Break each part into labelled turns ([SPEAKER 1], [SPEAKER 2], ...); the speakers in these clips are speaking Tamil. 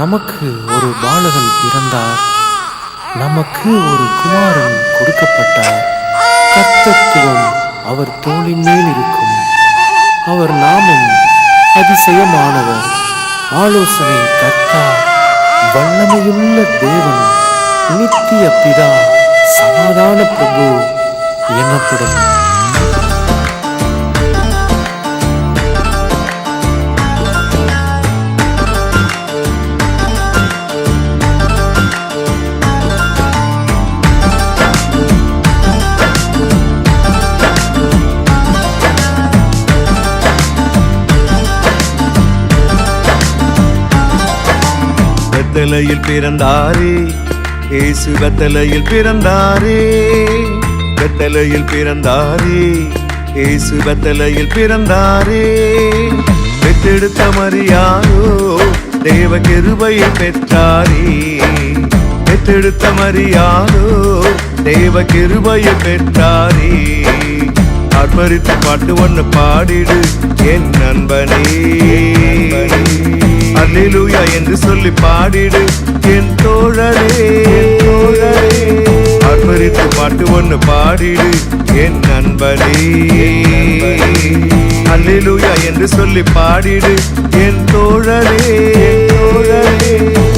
[SPEAKER 1] நமக்கு ஒரு பாலகன் பிறந்தார். நமக்கு ஒரு குமாரன் கொடுக்கப்பட்டார். கத்தத்துவம் அவர் தோளின் மேல் இருக்கும். அவர் நாமம் அதிசயமானவர். ஆலோசனை கத்தா வல்லமையுள்ள தேவன் நித்திய பிதா சமாதான பிரபு எனப்படும்.
[SPEAKER 2] பெத்தலையில் பிறந்தாரே. ஏசு பெத்தலையில் பிறந்தாரே. பெத்தலையில் பிறந்தாரே. ஏசு பெத்தலையில் பிறந்தாரே. பெற்றெடுத்த மரியாரோ தேவ கிருபையை பெற்றாரே. பெற்றெடுத்த மரியாரோ தேவ கிருபையை பெற்றாரே. ஆர்ப்பரித்து பாட்டு ஒன்று பாடிடு என் நண்பனே. அல்லேலூயா என்று சொல்லி பாடிடு. என் தோழரே தோழரே. பாட்டு ஒன்று பாடிடு. என் நண்பனே. அல்லேலூயா என்று சொல்லி பாடிடு. என் தோழரே தோழரே.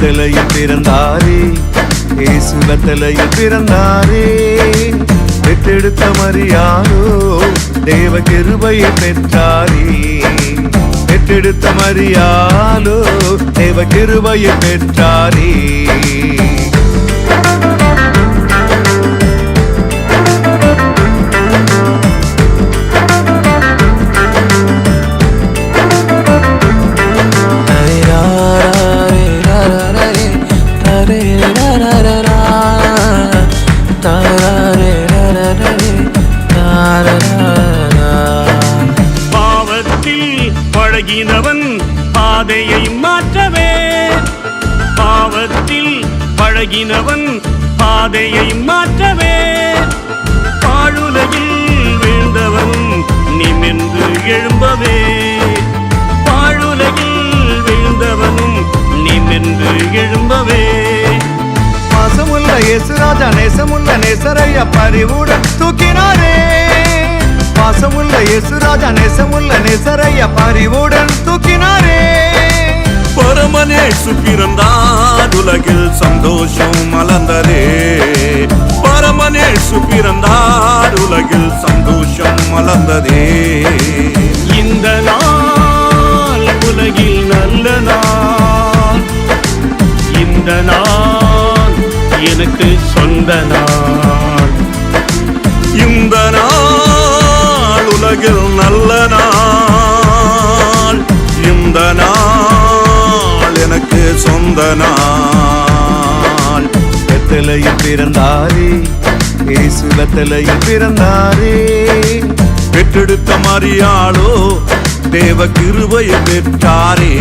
[SPEAKER 2] வெத்தலையில் பிறந்தாரே. இயேசு வெத்தலையில் பிறந்தாரே. பெற்றெடுத்த மரியாதோ தேவ கிருபையை பெற்றாரே. பெற்றெடுத்த மரியாலோ தேவ கிருபையை பெற்றாரே. நேசரைய பரிவுடன் தூக்கினாரே. பாசமுள்ள இயேசுராஜா நேசமுள்ள நேசரைய பரிவுடன் தூக்கினாரே.
[SPEAKER 3] பரமனேசு பிறந்தார் உலகில் சந்தோஷம் மலர்ந்ததே. பரமனேசு பிறந்தார் உலகில் சந்தோஷம் மலர்ந்ததே. இந்த நாள் உலகில் எனக்கு சொந்த நாள். இந்த நாள் உலகில் நல்ல நாள். இந்த நாள் எனக்கு சொந்த நாள்.
[SPEAKER 2] வெத்தலையில் பிறந்தாரே இயேசு வெத்தலையில் பிறந்தாரே.
[SPEAKER 3] பெற்றெடுத்த மரியாளோ தேவ கிருபையை பெற்றாரே.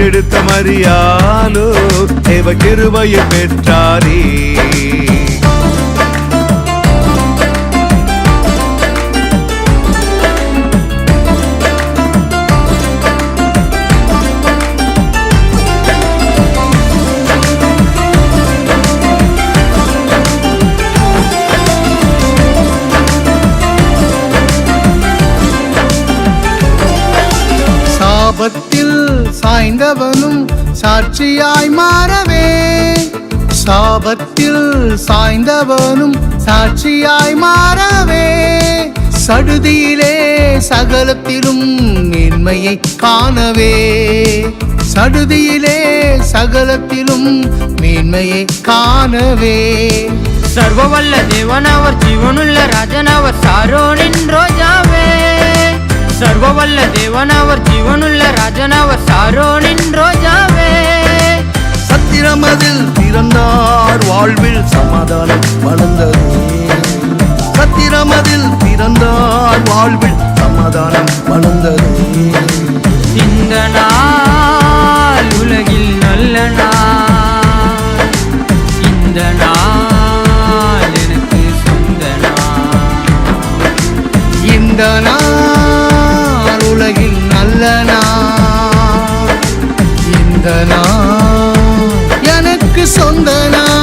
[SPEAKER 2] பெற்றெடுத்த மரியாலோ தேவ கிருபையை பெற்றாரே.
[SPEAKER 4] சாய்ந்தவனும் சாட்சியாய் மாறவே. சாபத்தில் சாய்ந்தவனும் சாட்சியாய் மாறவே. சடுதியிலே சகலத்திலும் மேன்மையை காணவே. சடுதியிலே சகலத்திலும் மேன்மையை காணவே.
[SPEAKER 5] சர்வவல்ல தேவனவர் ஜீவனுள்ள ராஜனவர் சாரோனின் ரோஜாவே. சர்வவல்ல தேவனவர் ஜீவனுள்ள ராஜனவர் சாரோனின்
[SPEAKER 4] சமாதானம் வளர்ந்ததே
[SPEAKER 5] இந்த நாள் உலகில் நல்ல நாள். இந்த நாள் எனக்கு சொந்த நாள்.
[SPEAKER 4] இந்த நாள் உலகில் நல்ல நாள். இந்த நாள் எனக்கு சொந்த நாள்.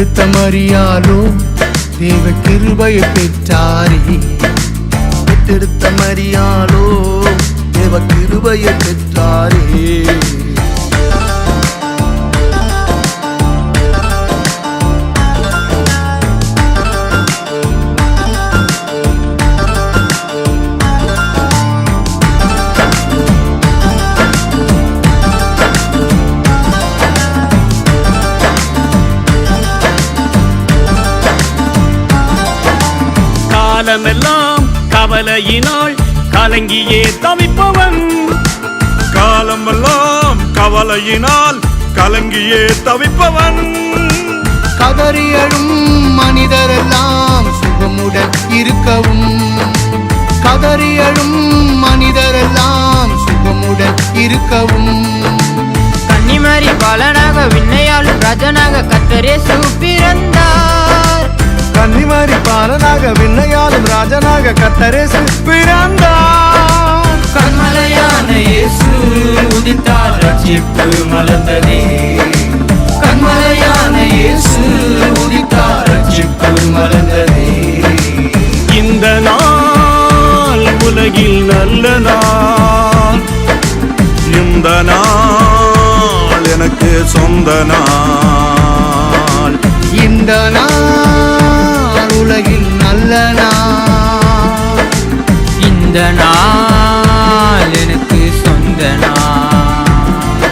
[SPEAKER 4] எடுத்த மரியாலோ தேவ கிருபையை பெற்றாரே
[SPEAKER 2] பெற்றெடுத்த மரியாலோ தேவ கிருபையை பெற்றாரே
[SPEAKER 6] காலமெல்லாம் கவலையினால் கலங்கியே தவிப்பவன்.
[SPEAKER 3] காலமெல்லாம் கவலையினால் கலங்கியே தவிப்பவன்.
[SPEAKER 4] கதறியழும் மனிதரெல்லாம் சுகமுடன் இருக்கவும். கதறியழும் மனிதரெல்லாம் சுகமுடன் இருக்கவும்.
[SPEAKER 5] கன்னிமரி பாலனாக விண்ணையாளும் ராஜனாக கத்தரேசு பிறந்தார்
[SPEAKER 2] கன்னிமாரி பாலனாக விண்ணையாளும் ராஜனாக கத்தரேசு பிறந்தார்.
[SPEAKER 5] கண்மலையான இயேசு உதித்தார் ரட்சிப்பு மலர்ந்ததே கண்மலையான இயேசு உதித்தார் ரட்சிப்பு மலர்ந்ததே
[SPEAKER 3] இந்த நாள் உலகில் நல்ல நாள். இந்த நாள் எனக்கு சொந்த நாள்.
[SPEAKER 4] இந்த நாள் உலகில் நல்ல நாள்.
[SPEAKER 5] இந்த நாள் எனக்கு சொந்த நாள்.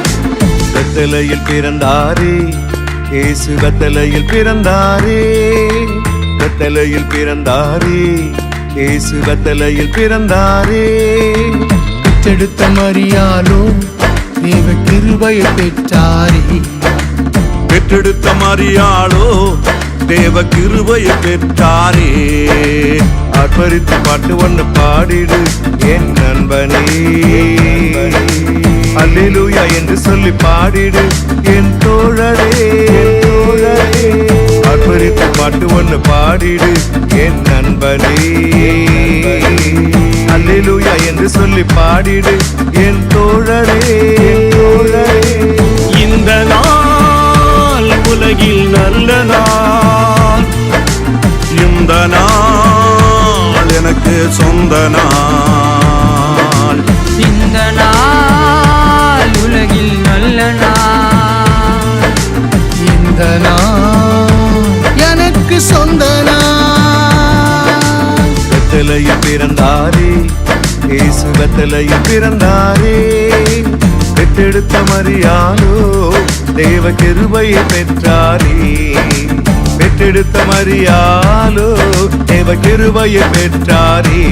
[SPEAKER 2] வெத்தலையில் பிறந்தாரே இயேசு வெத்தலையில் பிறந்தாரே. வெத்தலையில் பிறந்தாரே இயேசு வெத்தலையில் பிறந்தாரே.
[SPEAKER 4] பெற்றெடுத்த மரியாலோ தேவ கிருபையை பெற்றாரே.
[SPEAKER 3] பெற்றெடுத்த மரியாளோ தேவ கிருபையை பெற்றாரே.
[SPEAKER 2] ஆர்ப்பரித்து பாட்டு ஒன்று பாடிடு என் நண்பனே. அல்லேலூயா என்று சொல்லி பாடிடு என் தோழரே. என் தோழரே ஆர்ப்பரித்து பாட்டு ஒன்று பாடிடு என் நண்பனே. அல்லேலூயா என்று சொல்லி பாடிடு
[SPEAKER 3] சொந்த நாள்.
[SPEAKER 5] இந்த நாள் உலகில் நல்ல நாள்.
[SPEAKER 4] இந்த நாள் எனக்கு சொந்த நாள்.
[SPEAKER 2] வெத்தலையில் பிறந்தாரே இயேசு வெத்தலையில் பிறந்தாரே. பெற்றெடுத்த மரியாளோ தேவ கிருபையை பெற்றாரே. பெற்றெடுத்த மரியாலோ தேவ கிருபையை பெற்றாரே.